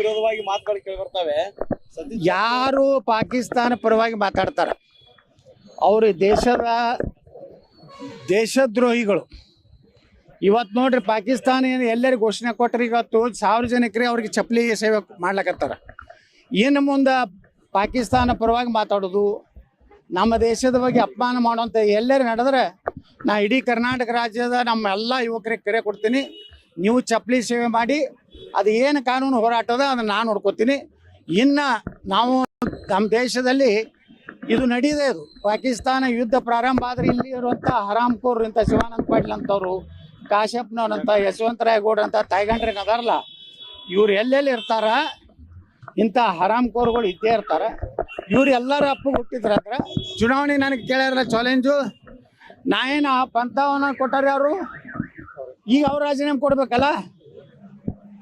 ವಿರೋಧವಾಗಿ ಮಾತುಗಳು ಕೇಳಿ ಬರ್ತವೆ. ಯಾರು ಪಾಕಿಸ್ತಾನ ಪರವಾಗಿ ಮಾತಾಡ್ತಾರ? ಅವರು ದೇಶದ ದೇಶದ್ರೋಹಿಗಳು. ಇವತ್ತು ನೋಡ್ರಿ ಪಾಕಿಸ್ತಾನ ಏನು ಎಲ್ಲರಿಗೂ ಘೋಷಣೆ ಕೊಟ್ಟರೆ ಇವತ್ತು ಸಾವಿರ ಜನಕ್ಕೆ ಅವ್ರಿಗೆ ಚಪ್ಪಲಿ ಸೇವೆ ಮಾಡ್ಲಕತ್ತಾರ. ಏನು ಮುಂದೆ ಪಾಕಿಸ್ತಾನ ಪರವಾಗಿ ಮಾತಾಡೋದು ನಮ್ಮ ದೇಶದ ಬಗ್ಗೆ ಅಪಮಾನ ಮಾಡುವಂಥ ಎಲ್ಲರೂ ನಡೆದ್ರೆ ನಾ ಇಡೀ ಕರ್ನಾಟಕ ರಾಜ್ಯದ ನಮ್ಮ ಎಲ್ಲ ಯುವಕರಿಗೆ ಕರೆ ಕೊಡ್ತೀನಿ. ನೀವು ಚಪ್ಪಲಿ ಸೇವೆ ಮಾಡಿ, ಅದು ಏನು ಕಾನೂನು ಹೋರಾಟದ ಅದ ಅದನ್ನು ನಾನು ನೋಡ್ಕೋತೀನಿ. ಇನ್ನು ನಾವು ನಮ್ಮ ದೇಶದಲ್ಲಿ ಇದು ನಡೀದೇ ಇದು ಪಾಕಿಸ್ತಾನ ಯುದ್ಧ ಪ್ರಾರಂಭ ಆದ್ರೆ ಇಲ್ಲಿ ಇರುವಂಥ ಹರಾಮ್ಕೋರ್ ಇಂಥ ಶಿವಾನಂದ ಪಾಟೀಲ್ ಅಂತವರು ಕಾಶ್ಯಪ್ನವ್ರಂಥ ಯಶವಂತರಾಯ ಅಂತ ತಾಯ್ಗಂಡ್ರಿಗೆ ಅದಾರಲ್ಲ ಇವ್ರು ಎಲ್ಲೆಲ್ಲಿ ಇರ್ತಾರ ಇಂಥ ಹರಾಮ್ಕೋರ್ಗಳು ಇದ್ದೇ ಇರ್ತಾರೆ. ಇವ್ರು ಎಲ್ಲರೂ ಅಪ್ಪು ಹುಟ್ಟಿದ್ರ ಹತ್ರ ಚುನಾವಣೆ ನನಗೆ ಕೇಳ್ಯಾರ ಚಾಲೆಂಜು ನಾ ಏನು ಆ ಪಂಥವನ್ನ ಕೊಟ್ಟಾರ ಅವರು ಈಗ ಅವ್ರು ರಾಜೀನಾಮೆ ಕೊಡ್ಬೇಕಲ್ಲ?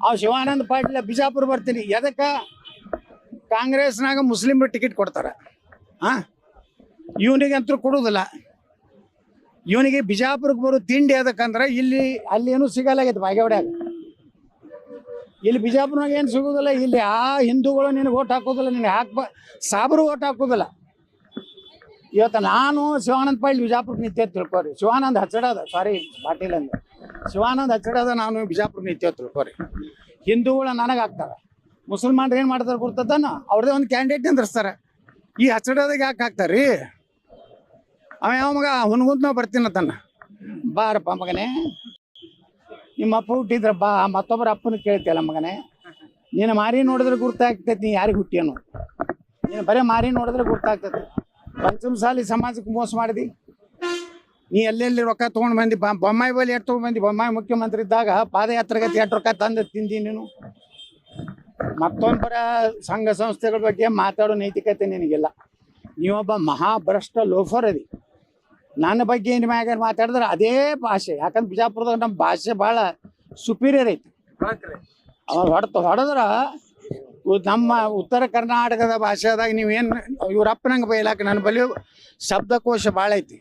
ಆ ಶಿವಾನಂದ ಪಾಟೀಲ್ ಬಿಜಾಪುರ ಬರ್ತೀನಿ. ಎದಕ್ಕೆ? ಕಾಂಗ್ರೆಸ್ನಾಗ ಮುಸ್ಲಿಮ್ರು ಟಿಕೆಟ್ ಕೊಡ್ತಾರೆ. ಹಾಂ ಇವನಿಗಂತೂ ಕೊಡೋದಿಲ್ಲ. ಇವನಿಗೆ ಬಿಜಾಪುರಕ್ಕೆ ಬರೋ ತಿಂಡಿ ಅದಕ್ಕಂದ್ರೆ ಇಲ್ಲಿ, ಅಲ್ಲಿ ಏನೂ ಸಿಗಲಾಗೈತೆ ಬಾಗೇವಾಡ್ಯಾಗ. ಇಲ್ಲಿ ಬಿಜಾಪುರ್ನಾಗ ಏನು ಸಿಗೋದಿಲ್ಲ, ಇಲ್ಲಿ ಆ ಹಿಂದೂಗಳು ನಿನಗೆ ಓಟ್ ಹಾಕೋದಿಲ್ಲ, ನಿನಗೆ ಹಾಕ್ಬ ಸಾಬ್ರು ಓಟ್ ಹಾಕೋದಿಲ್ಲ. ಇವತ್ತು ನಾನು ಶಿವಾನಂದ ಪಾಟೀಲ್ ಬಿಜಾಪುರಕ್ಕೆ ನಿತ್ಯ ತಿಳ್ಕೊರಿ. ಶಿವಾನಂದ್ ಹಚ್ಚಡದ ಸಾರಿ ಪಾಟೀಲ್ ಅಂದ್ರೆ ಶಿವಾನಂದ್ ಹಚ್ಚಡದ ನಾನು ಬಿಜಾಪುರ ನಿತ್ಯ ತಿಳ್ಕೊರಿ ಹಿಂದೂಗಳ ನನಗೆ ಹಾಕ್ತಾರೆ ಮುಸಲ್ಮಾನ್ರು ಏನು ಮಾಡ್ತಾರೆ ಗುರ್ತದನ ಅವ್ರದೇ ಒಂದು ಕ್ಯಾಂಡಿಡೇಟ್ ನಿಂದ್ರಿಸ್ತಾರೆ. ಈ ಹಚ್ಚಡದಾಗ ಯಾಕೆ ಹಾಕ್ತಾರೆ ರೀ ಅವ ಯಾವ ಮಗ? ಹುನ್ಗುಂತ ಬರ್ತೀನಿ ತನ್ನ. ಬಾರಪ್ಪ ಮಗನೇ. ನಿಮ್ಮ ಅಪ್ಪ ಹುಟ್ಟಿದ್ರ ಬಾ, ಮತ್ತೊಬ್ಬರ ಅಪ್ಪನ ಕೇಳ್ತಿಯಲ್ಲ ಮಗನೇ. ನೀನು ಮಾರಿ ನೋಡಿದ್ರೆ ಗುರ್ತಾಗ್ತೈತಿ, ನೀ ಯಾರಿಗೆ ಹುಟ್ಟಿಯನು. ನೀನು ಬರೀ ಮಾರಿ ನೋಡಿದ್ರೆ ಗುರ್ತಾಗ್ತೈತಿ. ಪಂಚಮಸಾಲಿ ಸಮಾಜಕ್ಕೆ ಮೋಸ ಮಾಡಿದಿ. ನೀ ಎಲ್ಲೆಲ್ಲಿ ರೊಕ್ಕ ತೊಗೊಂಡು ಬಂದಿ? ಬೊಮ್ಮಾಯಿ ಬಲ್ಲಿ ಎಷ್ಟು ತಗೊಂಡು ಬಂದಿ? ಬೊಮ್ಮಾಯಿ ಮುಖ್ಯಮಂತ್ರಿ ಇದ್ದಾಗ ಪಾದಯಾತ್ರೆಗತಿ ಎಷ್ಟು ರೊಕ್ಕ ತಂದು ತಿಂದಿ ನೀನು? ಮತ್ತೊಬ್ಬರ ಸಂಘ ಸಂಸ್ಥೆಗಳ ಬಗ್ಗೆ ಮಾತಾಡೋ ನೈತಿಕತೆ ನಿನಗಿಲ್ಲ. ನೀವೊಬ್ಬ ಮಹಾಭ್ರಷ್ಟ ಲೋಫರ್ ಅದಿ. ನನ್ನ ಬಗ್ಗೆ ಏನು ಮ್ಯಾಗ ಮಾತಾಡಿದ್ರೆ ಅದೇ ಭಾಷೆ. ಯಾಕಂದ್ರೆ ಬಿಜಾಪುರದಾಗ ನಮ್ಮ ಭಾಷೆ ಭಾಳ ಸುಪೀರಿಯರ್ ಐತಿ. ಅವಾಗ ಹೊಡೆತ ಹೊಡೆದ್ರ ನಮ್ಮ ಉತ್ತರ ಕರ್ನಾಟಕದ ಭಾಷೆದಾಗ ನೀವೇನು ಇವ್ರಪ್ಪನಂಗೆ ಬೈಲಾಕ ನನ್ನ ಬಳಿ ಶಬ್ದಕೋಶ ಭಾಳ ಐತಿ.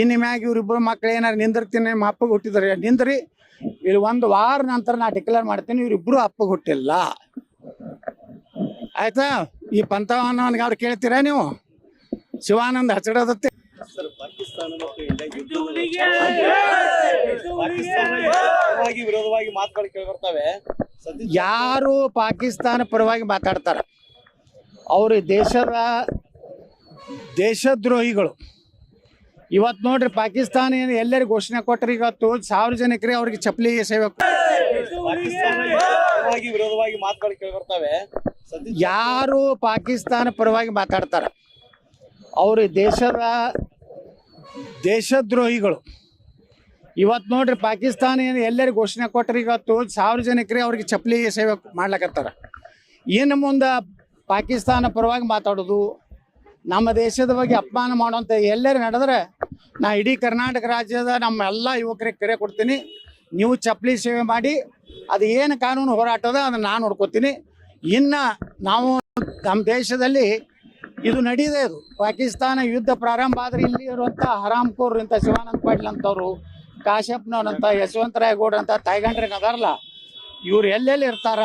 ಇನ್ನು ಮ್ಯಾಗ ಇವ್ರಿಬ್ರು ಮಕ್ಳು ಏನಾರು ನಿಂದಿರ್ತೀನಿ, ನಿಮ್ಮ ಅಪ್ಪಗೆ ಹುಟ್ಟಿದ್ರೆ ನಿಂದ್ರಿ. ಇಲ್ಲಿ ಒಂದು ವಾರ ನಂತರ ನಾ ಡಿಕ್ಲೇರ್ ಮಾಡ್ತೀನಿ, ಇವ್ರಿಬ್ರು ಅಪ್ಪಗೆ ಹುಟ್ಟಿಲ್ಲ. ಆಯ್ತಾ? ಈ ಪಂಥವನ್ನ ಅವ್ರು ಕೇಳ್ತೀರಾ ನೀವು? ಶಿವಾನಂದ ಹಚ್ಚಿಡೋದತ್ತೆ. ವಿರೋಧವಾಗಿ ಮಾತುಗಳು ಯಾರು ಪಾಕಿಸ್ತಾನ ಪರವಾಗಿ ಮಾತಾಡ್ತಾರ? ಅವರು ದೇಶದ ದೇಶದ್ರೋಹಿಗಳು. ಇವತ್ತು ನೋಡ್ರಿ ಪಾಕಿಸ್ತಾನ ಏನು ಎಲ್ಲರಿಗೂ ಘೋಷಣೆ ಕೊಟ್ರಿ ಇವತ್ತು ಜನಕ್ಕೆ ಅವ್ರಿಗೆ ಚಪ್ಪಲಿ ಸೇವೆ ವಿರೋಧವಾಗಿ ಮಾತುಗಳು ಯಾರು ಪಾಕಿಸ್ತಾನ ಪರವಾಗಿ ಮಾತಾಡ್ತಾರ? ಅವ್ರ ದೇಶದ ದೇಶದ್ರೋಹಿಗಳು. ಇವತ್ತು ನೋಡ್ರಿ ಪಾಕಿಸ್ತಾನ ಏನು ಎಲ್ಲರಿಗೂ ಘೋಷಣೆ ಕೊಟ್ರಿ ಇವತ್ತು ಜನಕ್ಕೆ ಅವ್ರಿಗೆ ಚಪ್ಪಲಿ ಸೇವೆ ಮಾಡ್ಲಕತ್ತಾರ. ಏನು ಮುಂದೆ ಪಾಕಿಸ್ತಾನ ಪರವಾಗಿ ಮಾತಾಡೋದು ನಮ್ಮ ದೇಶದ ಬಗ್ಗೆ ಅಪಮಾನ ಮಾಡುವಂಥ ಎಲ್ಲರೂ ನಡೆದ್ರೆ ನಾ ಇಡೀ ಕರ್ನಾಟಕ ರಾಜ್ಯದ ನಮ್ಮ ಎಲ್ಲ ಯುವಕರಿಗೆ ಕರೆ ಕೊಡ್ತೀನಿ. ನೀವು ಚಪ್ಪಲಿ ಸೇವೆ ಮಾಡಿ, ಅದು ಏನು ಕಾನೂನು ಹೋರಾಟದ ಅದ ಅದನ್ನು ನಾನು ನೋಡ್ಕೊತೀನಿ. ಇನ್ನು ನಾವು ನಮ್ಮ ದೇಶದಲ್ಲಿ ಇದು ನಡೀದೆ ಇದು ಪಾಕಿಸ್ತಾನ ಯುದ್ಧ ಪ್ರಾರಂಭ ಆದ್ರೆ ಇಲ್ಲಿ ಇರುವಂಥ ಹರಾಮ್ಕೋರ್ ಇಂಥ ಶಿವಾನಂದ ಪಾಟೀಲ್ ಅಂಥವ್ರು ಕಾಶ್ಯಪ್ಪನವ್ರಂಥ ಯಶವಂತರಾಯಗೌಡ್ರ ಅಂತ ತಾಯ್ಗಂಡ್ರಿಗೆ ಅದಾರಲ್ಲ ಇವ್ರು ಎಲ್ಲೆಲ್ಲಿ ಇರ್ತಾರ?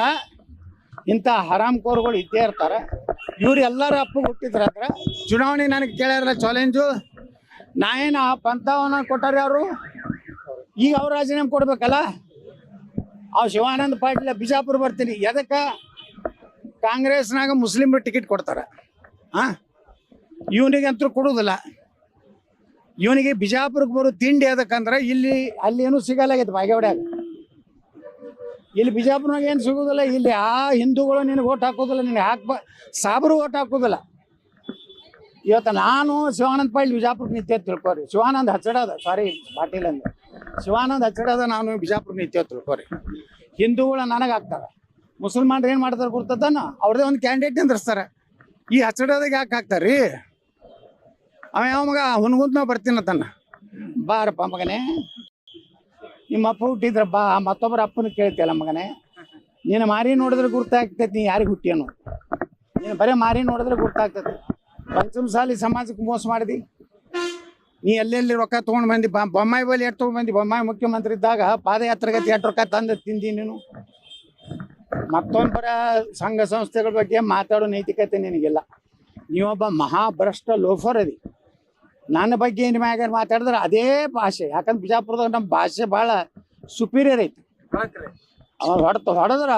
ಇಂಥ ಹರಾಮ್ಕೋರ್ಗಳು ಇದ್ದೇ ಇರ್ತಾರೆ. ಇವ್ರು ಎಲ್ಲರೂ ಅಪ್ಪು ಹುಟ್ಟಿದ್ರ ಹತ್ರ ಚುನಾವಣೆ ನನಗೆ ಕೇಳ್ಯಾರಲ್ಲ ಚಾಲೆಂಜು ನಾ ಏನು ಪಂಥವನ್ನ ಕೊಟ್ಟಾರ ಅವರು ಈಗ ಅವ್ರ ರಾಜೀನಾಮೆ ಕೊಡ್ಬೇಕಲ್ಲ? ಆ ಶಿವಾನಂದ ಪಾಟೀಲ ಬಿಜಾಪುರ ಬರ್ತೀನಿ. ಎದಕ್ಕೆ? ಕಾಂಗ್ರೆಸ್ನಾಗ ಮುಸ್ಲಿಮ್ರು ಟಿಕೆಟ್ ಕೊಡ್ತಾರೆ. ಇವನಿಗೆ ಇವನಿಗಂತೂ ಕೊಡೋದಿಲ್ಲ ಇವನಿಗೆ ಬಿಜಾಪುರಕ್ಕೆ ಬರೋ ತಿಂಡಿ ಅದಕ್ಕಂದ್ರೆ ಇಲ್ಲಿ ಅಲ್ಲಿ ಏನೂ ಸಿಗಲಾಗೈತೆ ಬಾಗೇವಾಡ್ಯಾಗ. ಇಲ್ಲಿ ಬಿಜಾಪುರ್ನಾಗ ಏನು ಸಿಗೋದಿಲ್ಲ ಇಲ್ಲಿ ಆ ಹಿಂದೂಗಳು ನಿನಗೆ ಓಟ್ ಹಾಕೋದಿಲ್ಲ. ನಿನಗೆ ಹಾಕ್ಬ ಸಾಬ್ರು ಓಟ್ ಹಾಕೋದಿಲ್ಲ. ಇವತ್ತು ನಾನು ಶಿವಾನಂದ ಪಾಟೀಲ್ ಬಿಜಾಪುರಕ್ಕೆ ನಿತ್ಯ ತಿಳ್ಕೊರಿ. ಶಿವಾನಂದ ಹಚ್ಚಡದ ಸಾರಿ ಪಾಟೀಲ್ ಅಂದ್ರೆ ಶಿವಾನಂದ್ ಹಚ್ಚಡದ ನಾನು ಬಿಜಾಪುರಕ್ಕೆ ನಿತ್ಯ ತಿಳ್ಕೊರಿ. ಹಿಂದೂಗಳ ನನಗೆ ಹಾಕ್ತಾರೆ. ಮುಸಲ್ಮಾನ್ರು ಏನು ಮಾಡ್ತಾರೆ ಗುರ್ತದನ ಅವ್ರದೇ ಒಂದು ಕ್ಯಾಂಡಿಡೇಟ್ ನಿಂದ್ರಿಸ್ತಾರೆ. ಈ ಹಚ್ಚಡದಾಗ ಯಾಕೆ ಹಾಕ್ತಾರೆ ರೀ ಅವ ಯಾವ ಮಗ? ಹುನ್ಗುಂತ ಬರ್ತೀನಿ ತನ್ನ. ಬಾರಪ್ಪ ಮಗನೇ. ನಿಮ್ಮ ಅಪ್ಪ ಹುಟ್ಟಿದ್ರ ಬಾ, ಮತ್ತೊಬ್ಬರ ಅಪ್ಪನ ಕೇಳ್ತಿಯಲ್ಲ ಮಗನೇ. ನೀನು ಮಾರಿ ನೋಡಿದ್ರೆ ಗುರ್ತಾಗ್ತೈತಿ, ನೀ ಯಾರಿಗೆ ಹುಟ್ಟಿಯನು? ನೀನು ಬರೀ ಮಾರಿ ನೋಡಿದ್ರೆ ಗುರ್ತಾಗ್ತೈತಿ. ಪಂಚಮಸಾಲಿ ಸಮಾಜಕ್ಕೆ ಮೋಸ ಮಾಡಿದಿ? ನೀ ಎಲ್ಲೆಲ್ಲಿ ರೊಕ್ಕ ತೊಗೊಂಡು ಬಂದಿ? ಬೊಮ್ಮಾಯಿ ಬಲಿ ಎಷ್ಟು ತೊಗೊಂಡು ಬಂದಿ? ಬೊಮ್ಮಾಯಿ ಮುಖ್ಯಮಂತ್ರಿ ಇದ್ದಾಗ ಪಾದಯಾತ್ರೆಗತಿ ಎಷ್ಟು ರೊಕ್ಕ ತಂದು ತಿಂದಿ ನೀನು? ಮತ್ತೊಬ್ಬರ ಸಂಘ ಸಂಸ್ಥೆಗಳ ಬಗ್ಗೆ ಮಾತಾಡೋ ನೈತಿಕತೆ ನಿನಗಿಲ್ಲ. ನೀವೊಬ್ಬ ಮಹಾಭ್ರಷ್ಟ ಲೋಫರ್ ಅದಿ. ನನ್ನ ಬಗ್ಗೆ ನಿಮ್ಮ ಮ್ಯಾಗ ಮಾತಾಡಿದ್ರೆ ಅದೇ ಭಾಷೆ. ಯಾಕಂದ್ರೆ ಬಿಜಾಪುರದಾಗ ನಮ್ಮ ಭಾಷೆ ಭಾಳ ಸುಪೀರಿಯರ್ ಐತಿ. ಅವ್ರು ಹೊಡೆತ ಹೊಡೆದ್ರ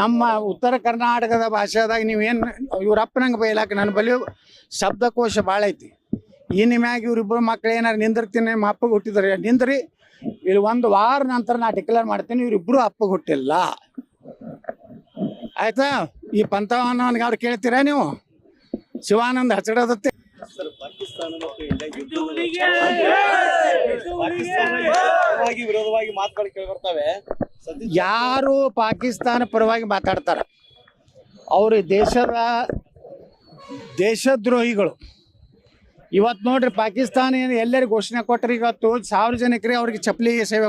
ನಮ್ಮ ಉತ್ತರ ಕರ್ನಾಟಕದ ಭಾಷೆದಾಗ ನೀವೇನು, ಇವ್ರ ಅಪ್ಪನಂಗೆ ಬೈಲಾಕ ನನ್ನ ಬಲಿ ಶಬ್ದಕೋಶ ಭಾಳ ಐತಿ. ಇನ್ನು ಮ್ಯಾಗ ಇವ್ರಿಬ್ರು ಮಕ್ಳು ಏನಾರು ನಿಂದಿರ್ತೀನಿ ನಿಮ್ಮ ಅಪ್ಪಗೆ ಹುಟ್ಟಿದ್ರೆ ನಿಂದ್ರಿ. ಇಲ್ಲಿ ಒಂದು ವಾರ ನಂತರ ನಾ ಡಿಕ್ಲೇರ್ ಮಾಡ್ತೀನಿ ಇವ್ರಿಬ್ರು ಅಪ್ಪಗೆ ಹುಟ್ಟಿಲ್ಲ. ಆಯ್ತಾ? ಈ ಪಂಥವನ್ನವನಿಗೆ ಅವ್ರು ಕೇಳ್ತೀರಾ ನೀವು? ಶಿವಾನಂದ ಹಚ್ಚಡದತ್ತೆ. ವಿರೋಧವಾಗಿ ಮಾತುಗಳು ಕೇಳಿ ಬರ್ತವೆ ಯಾರು ಪಾಕಿಸ್ತಾನ ಪರವಾಗಿ ಮಾತಾಡ್ತಾರೆ. ಅವರು ದೇಶದ ದೇಶದ್ರೋಹಿಗಳು. ಇವತ್ತು ನೋಡ್ರಿ ಪಾಕಿಸ್ತಾನ ಏನು ಎಲ್ಲರಿಗೂ ಘೋಷಣೆ ಕೊಟ್ಟರೆ ಇವತ್ತು ಸಾರ್ವಜನಿಕರಿಗೆ ಅವ್ರಿಗೆ ಚಪ್ಪಲಿ ಸೇವೆ